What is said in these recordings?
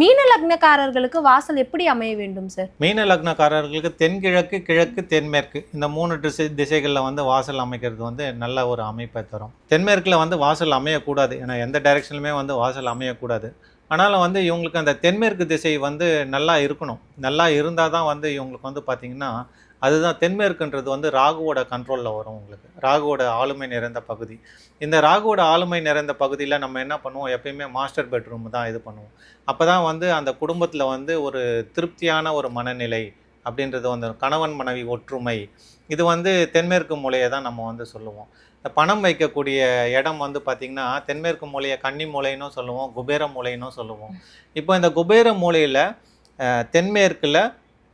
மீன லக்னக்காரர்களுக்கு வாசல் எப்படி அமைய வேண்டும் சார் மீன லக்னக்காரர்களுக்கு தென்கிழக்கு கிழக்கு தென்மேற்கு. இந்த மூணு திசை திசைகளில் வந்து வாசல் அமைக்கிறது வந்து நல்ல ஒரு அமைப்பை தரும். தென்மேற்கில் வந்து வாசல் அமையக்கூடாது. ஏன்னா எந்த டைரெக்ஷன்லையுமே வந்து வாசல் அமையக்கூடாது. ஆனாலும் வந்து இவங்களுக்கு அந்த தென்மேற்கு திசை வந்து நல்லா இருக்கணும். நல்லா இருந்தால் தான் வந்து இவங்களுக்கு வந்து பார்த்திங்கன்னா அதுதான் தென்மேற்குன்றது வந்து ராகுவோட கண்ட்ரோலில் வரும் உங்களுக்கு. ராகுவோட ஆளுமை நிறைந்த பகுதி. இந்த ராகுவோட ஆளுமை நிறைந்த பகுதியில் நம்ம என்ன பண்ணுவோம்? எப்பயுமே மாஸ்டர் பெட்ரூம் தான் இது பண்ணுவோம். அப்போ தான் வந்து அந்த குடும்பத்தில் வந்து ஒரு திருப்தியான ஒரு மனநிலை அப்படின்றது வந்து கணவன் மனைவி ஒற்றுமை. இது வந்து தென்மேற்கு மூலையை தான் நம்ம வந்து சொல்லுவோம். இந்த பணம் வைக்கக்கூடிய இடம் வந்து பார்த்திங்கன்னா தென்மேற்கு மூலையை கன்னி மூலைன்னு சொல்லுவோம் குபேர மூலைன்னு சொல்லுவோம். இப்போ இந்த குபேர மூலையில் தென்மேற்கில்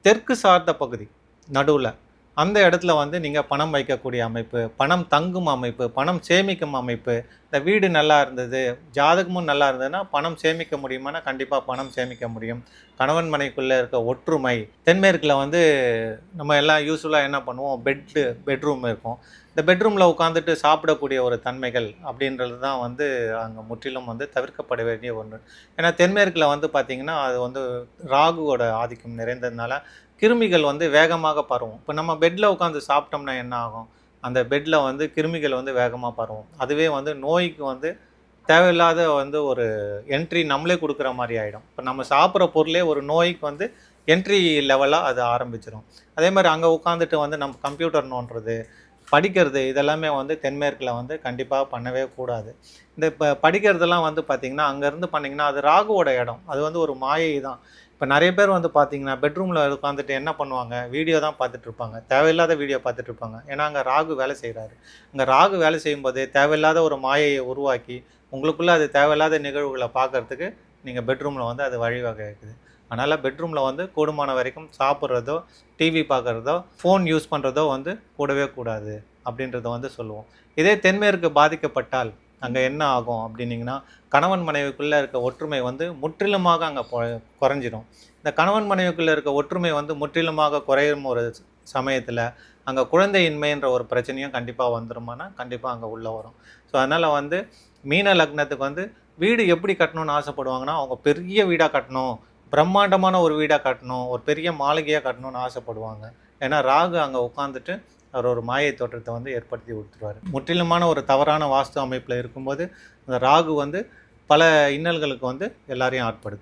தெற்கு சார்ந்த பகுதி நடுவில். அந்த இடத்துல வந்து நீங்கள் பணம் வைக்கக்கூடிய அமைப்பு பணம் தங்கும் அமைப்பு பணம் சேமிக்கும் அமைப்பு இந்த வீடு நல்லா இருந்தது ஜாதகமும் நல்லா இருந்ததுன்னா பணம் சேமிக்க முடியுமானா கண்டிப்பாக பணம் சேமிக்க முடியும். கணவன் மனைக்குள்ளே இருக்க ஒற்றுமை தென்மேற்கில் வந்து நம்ம எல்லாம் யூஸ்ஃபுல்லாக என்ன பண்ணுவோம்? பெட்டு பெட்ரூம் இருக்கும். இந்த பெட்ரூமில் உட்காந்துட்டு சாப்பிடக்கூடிய ஒரு தன்மைகள் அப்படின்றது தான் வந்து அங்கே முற்றிலும் வந்து தவிர்க்கப்பட வேண்டிய ஒன்று ஏன்னா தென்மேற்கில் வந்து பார்த்திங்கன்னா அது வந்து ராகுவோட ஆதிக்கம் நிறைந்ததுனால கிருமிகள் வந்து வேகமாக பரவும். இப்போ நம்ம பெட்டில் உட்காந்து சாப்பிட்டோம்னா என்ன ஆகும்? அந்த பெட்டில் வந்து கிருமிகள் வந்து வேகமாக பரவும். அதுவே வந்து நோய்க்கு வந்து தேவையில்லாத வந்து ஒரு என்ட்ரி நம்மளே கொடுக்குற மாதிரி ஆகிடும் இப்போ நம்ம சாப்பிட்ற பொருளே ஒரு நோய்க்கு வந்து என்ட்ரி லெவலாக அது ஆரம்பிச்சிடும் அதே மாதிரி அங்கே உட்காந்துட்டு வந்து நம்ம கம்ப்யூட்டர் நோண்டுறது படிக்கிறது இதெல்லாமே வந்து தென்மேற்கில் வந்து கண்டிப்பாக பண்ணவே கூடாது. இந்த இப்போ படிக்கிறதெல்லாம் வந்து பார்த்திங்கன்னா அங்கேருந்து பண்ணிங்கன்னா அது ராகுவோட இடம். அது வந்து ஒரு மாயை தான் இப்போ நிறைய பேர் வந்து பார்த்தீங்கன்னா பெட்ரூமில் உட்காந்துட்டு என்ன பண்ணுவாங்க? வீடியோ தான் பார்த்துட்டு இருப்பாங்க. தேவையில்லாத வீடியோ பார்த்துட்டு இருப்பாங்க. ஏன்னா அங்கே ராகு வேலை செய்கிறாரு அங்கே ராகு வேலை செய்யும்போது தேவையில்லாத ஒரு மாயையை உருவாக்கி உங்களுக்குள்ளே அது தேவையில்லாத நிகழ்வுகளை பார்க்கறதுக்கு நீங்கள் பெட்ரூமில் வந்து அது வழிவகை இருக்குது அதனால் பெட்ரூமில் வந்து கூடுமான வரைக்கும் சாப்பிட்றதோ டிவி பார்க்குறதோ ஃபோன் யூஸ் பண்ணுறதோ வந்து கூடவே கூடாது அப்படின்றத வந்து சொல்லுவோம். இதே தென்மேற்கு பாதிக்கப்பட்டால் அங்கே என்ன ஆகும் அப்படின்னீங்கன்னா கணவன் மனைவிக்குள்ளே இருக்க ஒற்றுமை வந்து முற்றிலுமாக அங்கே குறைஞ்சிடும் இந்த கணவன் மனைவிக்குள்ளே இருக்க ஒற்றுமை வந்து முற்றிலுமாக குறையும் ஒரு சமயத்தில் அங்கே குழந்தையின்மைன்ற ஒரு பிரச்சனையும் கண்டிப்பாக வந்துருமானா கண்டிப்பாக அங்கே உள்ளே வரும். ஸோ அதனால் வந்து மீன லக்னத்துக்கு வந்து வீடு எப்படி கட்டணும்னு ஆசைப்படுவாங்கன்னா அவங்க பெரிய வீடாக கட்டணும் பிரம்மாண்டமான ஒரு வீடாக கட்டணும் ஒரு பெரிய மாளிகையாக கட்டணும்னு ஆசைப்படுவாங்க. ஏன்னா ராகு அங்கே உட்காந்துட்டு அவர் ஒரு மாயை தோற்றத்தை வந்து ஏற்படுத்தி கொடுத்துருவார். முற்றிலுமான ஒரு தவறான வாஸ்து அமைப்பில் இருக்கும்போது அந்த ராகு வந்து பல இன்னல்களுக்கு வந்து எல்லாரையும் ஆட்படுத்தும்.